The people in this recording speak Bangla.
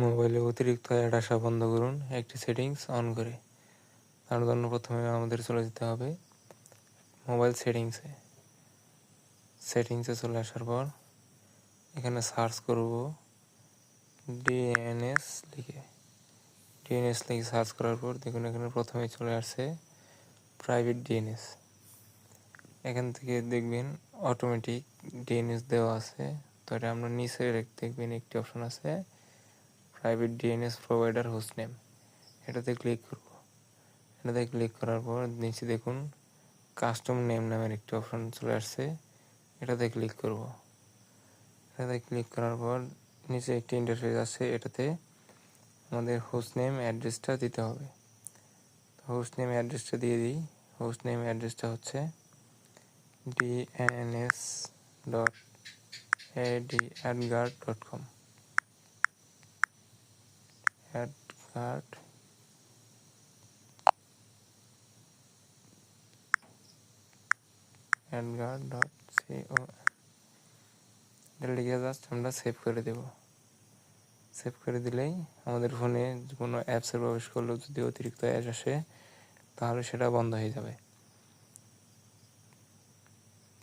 মোবাইলে অতিরিক্ত অ্যাড আসা বন্ধ করুন। একটি সেটিংস অন করে। তার জন্য প্রথমে আমাদের চলে যেতে হবে মোবাইল সেটিংসে। সেটিংসে চলে আসার পর এখানে সার্চ করব ডিএনএস লিখে। ডিএনএস লিখে সার্চ করার পর দেখুন এখানে প্রথমে চলে আসছে প্রাইভেট ডিএনএস। এখান থেকে দেখবেন অটোমেটিক ডিএনএস দেওয়া আছে। তো এটা আমরা নিচে দেখবেন একটি অপশন আছে private DNS provider host name এটাতে ক্লিক করব। এটাতে ক্লিক করার পর নিচে দেখুন কাস্টম নেম নামের একটি অপশন চলে আসছে। এটাতে ক্লিক করব। এটাতে ক্লিক করার পর নিচে একটি ইন্টারফেস আছে, এটাতে আমাদের হোস্ট নেম অ্যাড্রেসটা দিতে হবে। হোস্ট নেম অ্যাড্রেসটা দিয়ে দিই। হোস্ট নেম অ্যাড্রেসটা হচ্ছে DNS dot ad AdGuard dot com AdGuard AdGuard dot এটা লিখে জাস্ট আমরা সেভ করে দেব। সেভ করে দিলেই আমাদের ফোনে কোনো অ্যাপসের প্রবেশ করলেও যদি অতিরিক্ত অ্যাড আসে, তাহলে সেটা বন্ধ হয়ে যাবে।